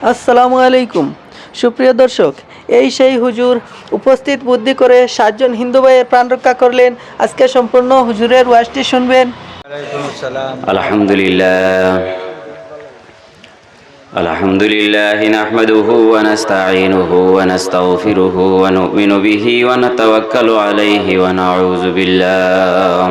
আসসালামু আলাইকুম সুপ্রিয় দর্শক এই সেই হুজুর উপস্থিত বুদ্ধি করে সাতজন হিন্দু ভাইয়ের প্রাণ রক্ষা করলেন আজকে সম্পূর্ণ হুজুরের ওয়াজটি শুনবেন عليكم السلام الحمد لله الحمد لله نحمده ونستعينه ونستغفره ونؤمن به ونتوكل عليه ونعوذ بالله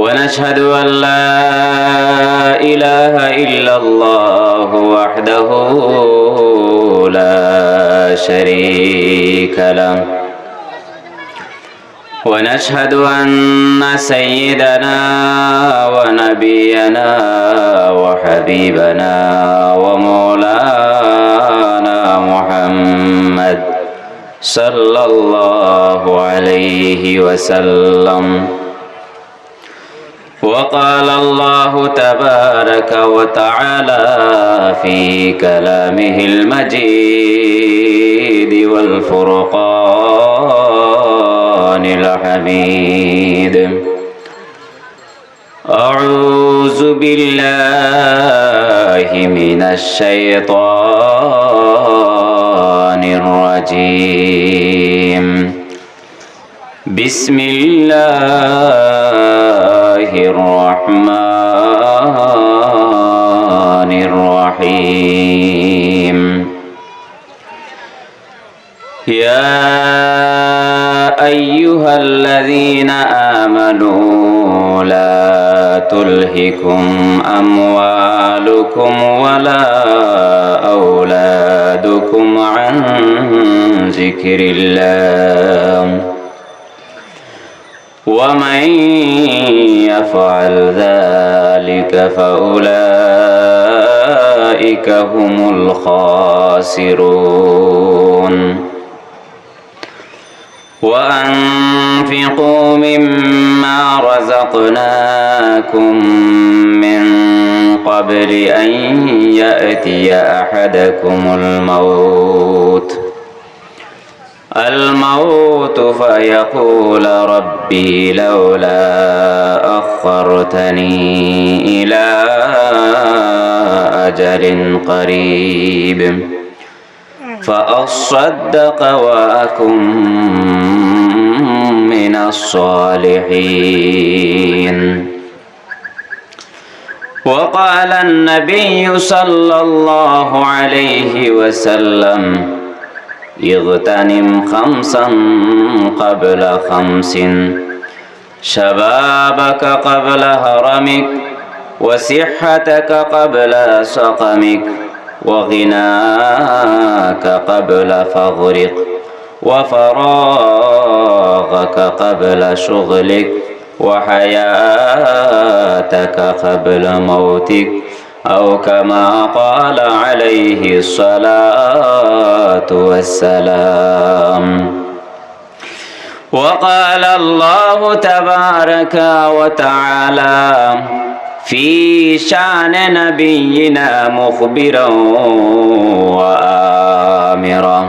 ونشهد أن لا إله إلا الله وحده لا شريك له. ونشهد أن سيدنا ونبينا وحبيبنا ومولانا محمد صلى الله عليه وسلم. وقال الله تبارك وتعالى في كلامه المجيد والفرقان الحميد. أعوذ بالله من الشيطان الرجيم. بسم الله الرحمن الرحيم. يا أيها الذين آمنوا لا تلهكم أموالكم ولا أولادكم عن ذكر الله. ومن يفعل ذلك فأولئك هم الخاسرون. وأنفقوا مما رزقناكم من قبل أن يأتي أحدكم الموت. الموت فيقول ربي لولا أخرتني إلى أجل قريب. فأصدق وأكن من الصالحين. وقال النبي صلى الله عليه وسلم اغتنم خمسا قبل خمس. شبابك قبل هرمك وصحتك قبل سقمك وغناك قبل فغرك وفراغك قبل شغلك وحياتك قبل موتك. أو كما قال عليه الصلاة والسلام. وقال الله تبارك وتعالى في شأن نبينا مخبرا وآمرا.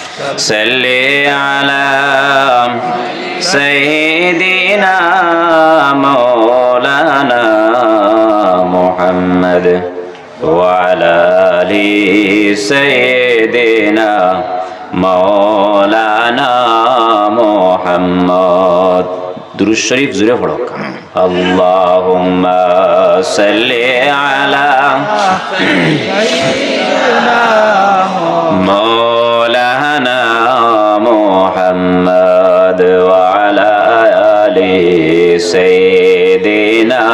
صل على سيدنا مولانا محمد وعلى آل سيدنا مولانا محمد درود شريف زوره পড়ো اللهم صل على مولانا سيدنا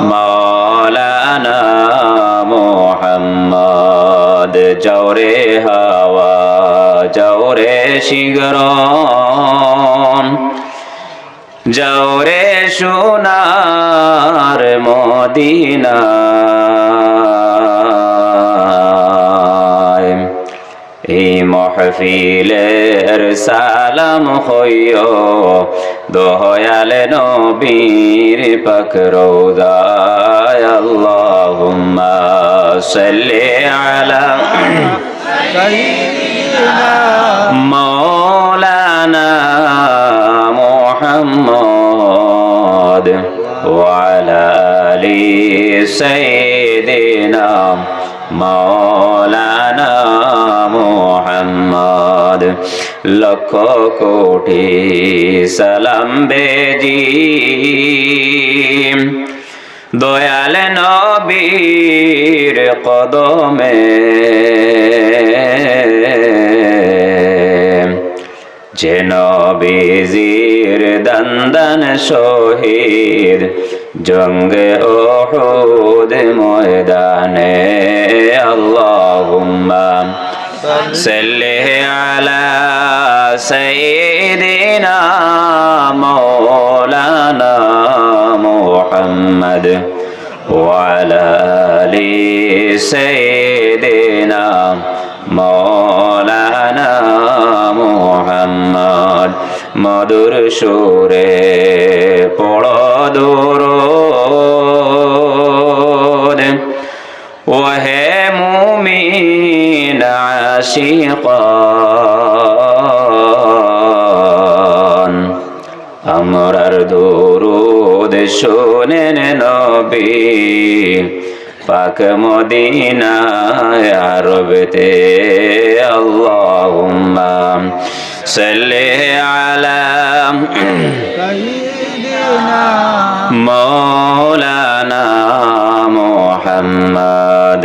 مولانا محمد جوري هوا جوري شجران جوري شنار مدينه এই মহফিলের সালাম হইয় দয়াল নবীর পাক রোদায় আল্লাহুম্মা সাল্লি আলা مولانا محمد وعلى آل سيدنا مولانا লক্ষ কোটি সালাম বেজি। দয়াল নবীর কদমে যে নবীজির দন্দন শহীদ জঙ্গে ওহুদ ময়দানে, আল্লাহুম্মা সাল্লি আলা সাইয়্যিদিনা মাওলানা মুহাম্মদ وعلى آل سيدنا مولانا محمد মধুর সুরে পড় দূর ওহে মুমিন আশিকান আমরার দরুদ শোনেন নবী পাক মদিনায় আরবেতে আল্লাহুম্মা সাল্লি আলা সাইয়্যিদিনা মাওলানা মুহাম্মদ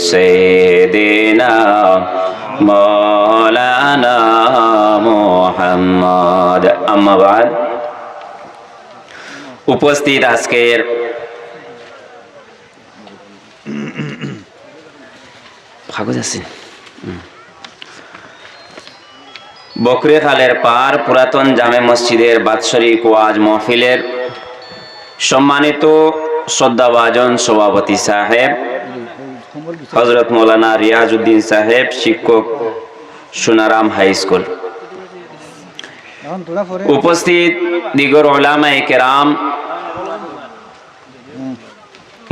سيدنا مولانا محمد أما بعد উপস্থিত আজকের কাগজ আছে বকরে খালের পার পুরাতন জামে মসজিদের বাৎসরিক ওয়াজ মহফিলের সম্মানিত শ্রদ্ধাভাজন সভাপতি সাহেব হজরত মৌলানা রিয়াজউদ্দিন সাহেব শিক্ষক সোনারাম হাই স্কুল। উপস্থিত দিগর ওলামা কেরাম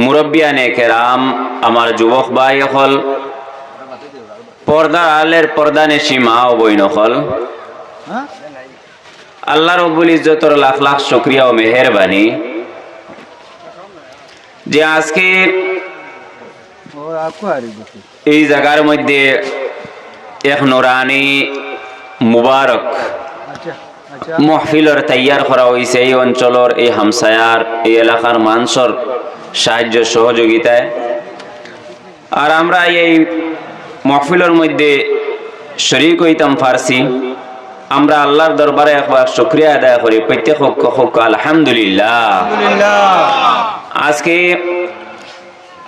মুরব্বিয়ানে কেরাম আমার যুবক ভাই হল পর্দা আলের পর্দা নেশি মা ও বইন হল। আল্লাহ রব্বুল ইজ্জতর লাখ লাখ শুক্রিয়া ও মেহরবানি। যে আজকে এই জায়গার মধ্যে এক নোরানি মুবারক মহফিলর তৈয়ার করা হয়েছে এই অঞ্চলের এই হামসায়ার এই এলাকার মানুষের সাহায্য সহযোগিতায়। আর আমরা এই মহফিলের মধ্যে শরিক হইতাম ফার্সি। আমরা আল্লাহর দরবারে একবার শুক্রিয়া আদায় করি। প্রত্যেক আলহামদুলিল্লাহ। আজকে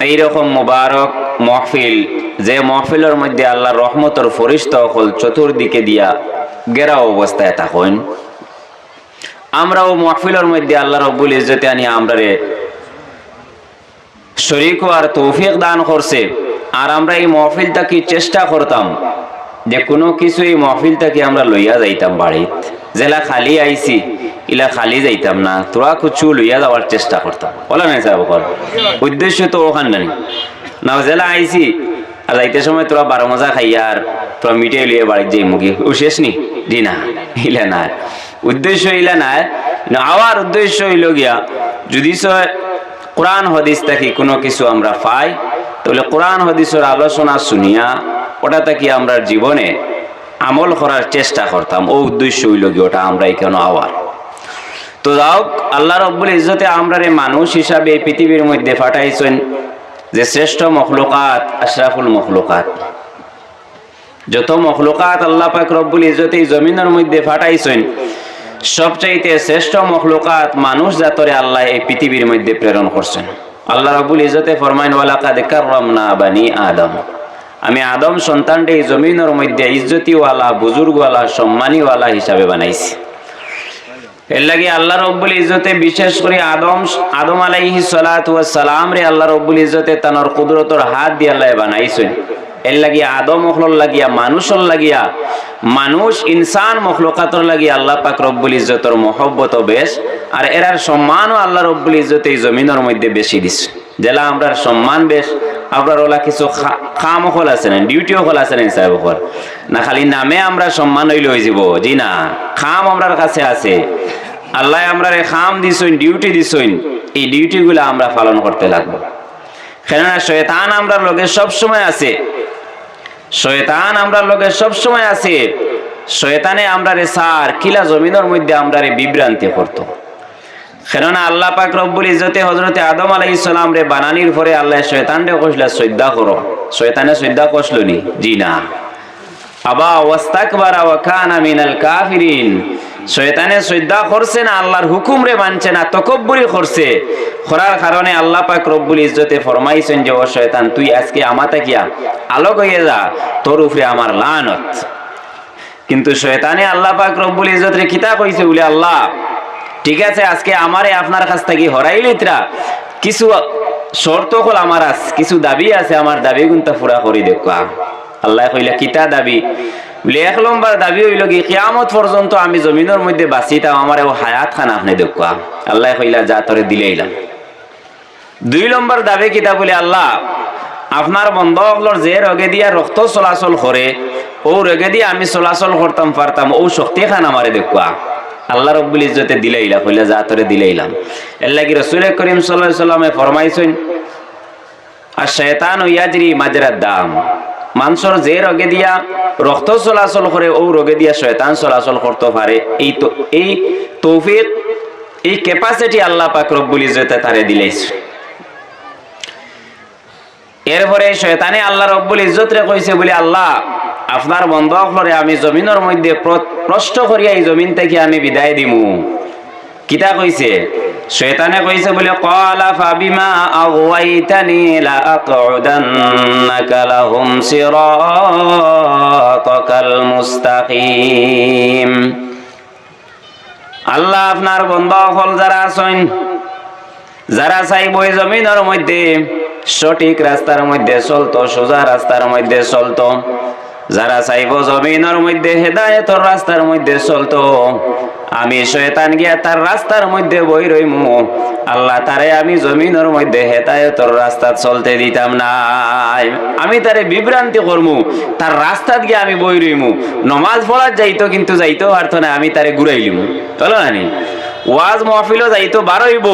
এইরকম মোবারক মহফিল, যে মহফিলের মধ্যে আল্লাহ রহমতর ফরিস্ত হল চতুর্দিকে দিয়া গেরা অবস্থায় থাকুন। আমরাও মহফিলের মধ্যে আল্লাহ রব্বুল ইজ্জতে আনি, আমরারে শরিক হওয়ার তৌফিক দান করছে। আর আমরা এই মহফিলটাকে চেষ্টা করতাম যে কোনো কিছু এই মহফিলটাকে আমরা লইয়া যাইতাম বাড়িত। জেলা খালি আইছি ইলা খালি যাইতাম না। তোরা কিছু লইয়া যাওয়ার চেষ্টা করতাম। বলা নাই সাহেব উদ্দেশ্য তো ওখান নাই না, জেলা আইছি। আর যাইতে সময় তোরা বারো মজা খাইয়া আর তোরা মিটিয়ে লিয়ে বাড়িতে যাই মুখি ও শেষ নি? দি না। ইলা না উদ্দেশ্য ইলা নাই। আওয়ার উদ্দেশ্য হইল গিয়া, যদি কোরআন হদিস থাকি কোনো কিছু আমরা পাই, তাহলে কোরআন হদিসের আলোচনা শুনিয়া, ওটা থেকে আমরা জীবনে আমল করার চেষ্টা করতাম। ও উদ্দেশ্য হইল কি ওটা আমরা এখানে আওয়ার? তো যাও আল্লাহ রব্বুল ইজ্জতে আমরা মানুষ হিসাবে এই পৃথিবীর মধ্যে ফাটাইছেন যে শ্রেষ্ঠ মখলুকাত আশরাফুল মখলুকাত। যত মখলুকাত আল্লাহ পাক রব্বুল ইজ্জতে এই জমিনের মধ্যে ফাটাইছেন সবচাইতে শ্রেষ্ঠ মখলুকাত মানুষ জাতরে আল্লাহ এই পৃথিবীর মধ্যে প্রেরণ করছেন। আল্লাহ রাবুল ইজতে ফরমাইন দেখার রমনা বানি আদম। আমি আদম সন্তানটি জমিনের মধ্যে ইজ্জতিওয়ালা, বুজুর্গওয়ালা, সম্মানীওয়ালা হিসাবে বানাইছি। এর লাগে আল্লাহ রব্বুল ইজতে বিশেষ করে আদম আদম আলাইহি সালাতু সালাম রে আল্লাহ রব্বুল ইজতে তানর কুদরতর হাত দিয়ে আল্লাহ বানাইছেন। এর লাগিয়া আদম মখলর লাগিয়া, মানুষর লাগিয়া, মানুষ, ইনসান মখলুকাতর লাগিয়া আল্লাহ পাক রব্বুল ইজতর মহব্বত বেশ, আর এরার সম্মানও আল্লাহ রব্বুল ইজতে এই জমিনের মধ্যে বেশি দিছে। জেলা আমরার সম্মান বেশ আপনার ওলা কিছু খাম হল আছে না ডিউটিও হল আছে না সাহেব না খালি নামে আমরা সম্মান হইলে হয়ে যাব জি না, খাম আমরার কাছে আছে। আল্লাহ আমরা খাম দিছইন ডিউটি দিছইন এই ডিউটিগুলো আমরা পালন করতে লাগবো। কেননা শয়তান আমরা লোকে সব সময় আছে। শয়তান আমরা লোকে সব সময় আছে। শয়তানে আমরা রে সার কিলা জমিনের মধ্যে আমরা রে বিভ্রান্তি করতো। কেননা আল্লাহ পাক রব্বুল ইজতে হজরতে আদম আলাইহিস সালাম রে বানানির পরে আল্লাহ শয়তান রে কইলা শ্রদ্ধা করো। শয়তানে শ্রদ্ধা করছিল নি? জি না। আবা ওয়াস্তাকবারা ওয়া কানা মিনাল কাফিরিন। শয়তানে শ্রদ্ধা করছে না, আল্লাহর হুকুম রে মানছে না, তকব্বুরি করছে। করার কারণে আল্লাহ পাক রব্বুল ইজ্জতে ফরমাইছেন যে, ও শয়তান, তুই আজকে আমাতে কিয়া আলোক হয়ে যা, তোর উপরে আমার লানত। কিন্তু শয়তানে আল্লাহ পাক রব্বুল ইজ্জত রে কিতা কইছে বলে, আল্লাহ, ঠিক আছে, আজকে আমারে আপনার কাছ থেকে হরাইলিতরা কিছু শর্ত হল আমার আস কিছু দাবি আছে, আমার দাবি গুনতা পুরা করি দেখা আল্লাহ কইলা, কিতা দাবি? বলে এক নম্বর দাবি হইল কি, কিয়ামত পর্যন্ত আমি জমিনের মধ্যে বাঁচিতাম আমার ও হায়াত খান আপনি দেখা আল্লাহ কইলা, যা তোরে দিলেইলাম দুই নম্বর দাবি কিতা বলে আল্লাহ, আপনার বন্ধ হকলর যে রোগে দিয়া রক্ত চলাচল করে, ও রোগে দিয়ে আমি চলাচল করতাম, পারতাম, ও শক্তি খান আমারে দেখা আল্লাহ রব্বুল ইজ্জতে দিলাইলা কইলা, যা তোরে দিলাইলাম এর লাগি রসুল করিম আলাইহি সাল্লামে ফরমাইছেন আর শয়তান ইয়াজরি মাজরাদ দাম। মানুষের যে রোগে দিয়া রক্ত চলাচল করে ও রোগে দিয়া শয়তান চলাচল করতে পারে এই তো এই তৌফিক, এই ক্যাপাসিটি আল্লাহ পাক রব্বুল ইজ্জতে তারে দিলাইছে। এরপরে শয়তানে আল্লাহ রব্বুল ইজ্জত রে কইছে বলে, আল্লাহ আপনার বন্ধ আমি জমিনের মধ্যে প্র- প্রশ্ন করিয়া এই জমিন থেকে আমি বিদায় দিমু। কিতা কইছে? শয়তানে কইছে বলে, ক্বালা ফাবিমা আগওয়াইতানি লা আকউদান্নাকা লাহুম সিরাতাকাল মুস্তাকিম। আল্লাহ আপনার বন্ধ হল যারা আছেন, যারা চাইব এই জমিনের মধ্যে সঠিক রাস্তার মধ্যে চলতো, সোজা রাস্তার মধ্যে চলতো যারা চাইব জমিনের মধ্যে হেদায়তর রাস্তার মধ্যে চলতো, আমি শয়তান গিয়া তার রাস্তার মধ্যে বই রইমু। আল্লাহ তারে আমি জমিনের মধ্যে হেদায়তর রাস্তা চলতে দিতাম না আমি তারে বিভ্রান্তি করমু, তার রাস্তাত গিয়ে আমি বই রইমু। নমাজ পড়ার যাইতো কিন্তু যাইতো পারতো না, আমি তারে ঘুরাইলিমু। চলো নানি ওয়াজ মহফিলও যাইতো, বারইব।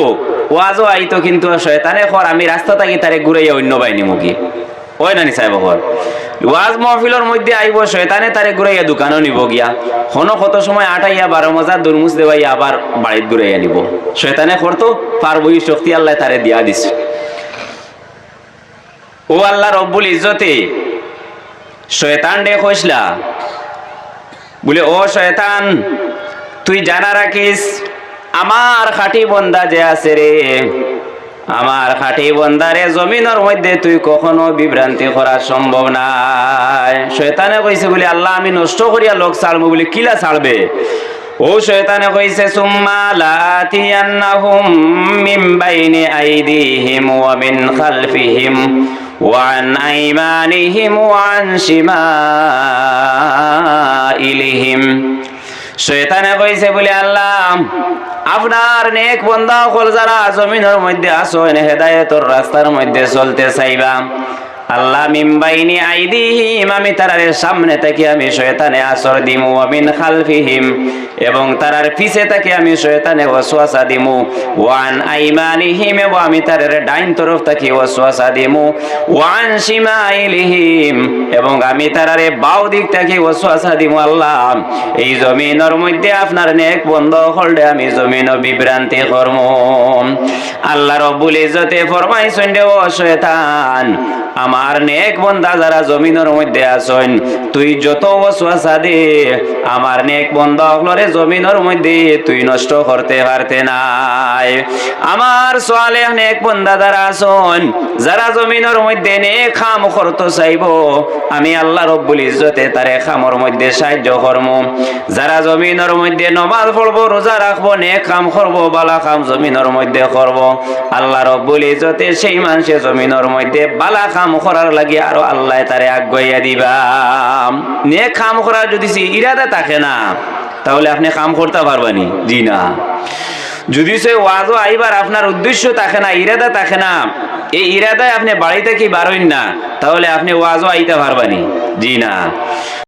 ওয়াজও আইতো কিন্তু শয়তানে খর, আমি রাস্তা থাকি তারে ঘুরাইয়া অন্য বাইনি মুখি। ওই নানি সাহেব খর? ওয়াজ মহফিলের মধ্যে আইব শয়তানে তারে ঘুরাইয়া দোকানও নিব গিয়া। হনো কত সময় আটাইয়া বারো মজার দুরমুজ দেবাইয়া আবার বাড়িত ঘুরাইয়া নিব শয়তানে করতো পারবই শক্তি আল্লাহ তারে দিয়া দিছে। ও আল্লাহ রব্বুল ইজ্জতে, শয়তান ডে কইসলা বলে ও শয়তান, তুই জানা রাখিস আমার খাটি বন্দা যে আছে রে আমার খাটি বন্দারে জমিনের মধ্যে তুই কখনো বিভ্রান্তি করা সম্ভব নাই। শয়তানে কইছে বলি, আল্লাহ, আমি নষ্ট করিয়া লোক ছাড়বো বলি কিলা ছাড়বে? ও শয়তানে কইছে, সুম্মা লাতিয়ান্নাহুম মিন বাইনি আইদিহিম ওয়া মিন খালফিহিম ওয়ান আইমানিহিম ওয়ান আন শিমাইলিহিম। শয়তানে কইছে বলে, আল্লাহ, আপনার নেক বন্ধা হল যারা জমিনের মধ্যে আসো হেদায়েতর রাস্তার মধ্যে চলতে চাইবা। আল্লাহ মিম্বাইনি আইদিহিম, আমি তারার সামনে থেকে আমি শয়তানে আসর দিমু আমিন খালফিহিম, এবং তারার পিছে থেকে আমি শয়তানে ওয়াসওয়াসা দিমু ওয়ান আইমানিহিম, এবং আমি তারার ডাইন তরফ থেকে ওয়াসওয়াসা দিমু ওয়ান শিমাইলিহিম, এবং আমি তারারে বাও দিক থেকে ওয়াসওয়াসা দিমু, আল্লাহ। এই জমিনের মধ্যে আপনার নেক বন্ধ হলডে আমি জমিন বিভ্রান্তি কর্ম। আল্লাহ রব্বুল ইজ্জতে ফরমাইছেন রে ও শয়তান, আমার আমার নেক বন্দা যারা জমিনের মধ্যে আছেন, তুই যত ওয়াসওয়াসা দে আমার নেক বন্দা হলরে জমিনের মধ্যে তুই নষ্ট করতে পারতে নাই। আমার সোয়ালে নেক বন্দা যারা আছেন, যারা জমিনের মধ্যে নেক খাম করতে চাইব, আমি আল্লাহ রব্বুল ইজ্জতে তারে খামর মধ্যে সাহায্য করব যারা জমিনের মধ্যে নমাজ পড়ব, রোজা রাখব, নেক কাম করব, বালা কাম জমিনের মধ্যে করব, আল্লাহ রব্বুল ইজ্জতে সেই মানুষে জমিনের মধ্যে বালা কাম করার লাগে আরও আল্লাহ তারে আগাইয়া দিবা। নে খাম করার যদি ইরাদা থাকে না, তাহলে আপনি কাম করতে পারবানি জি না। যদি সে ওয়াজও আইবার আপনার উদ্দেশ্য থাকে না, ইরাদা থাকে না, এই ইরাদায় আপনি বাড়িতে কি বারোইন না, তাহলে আপনি ওয়াজও আইতে পারবানি জি না।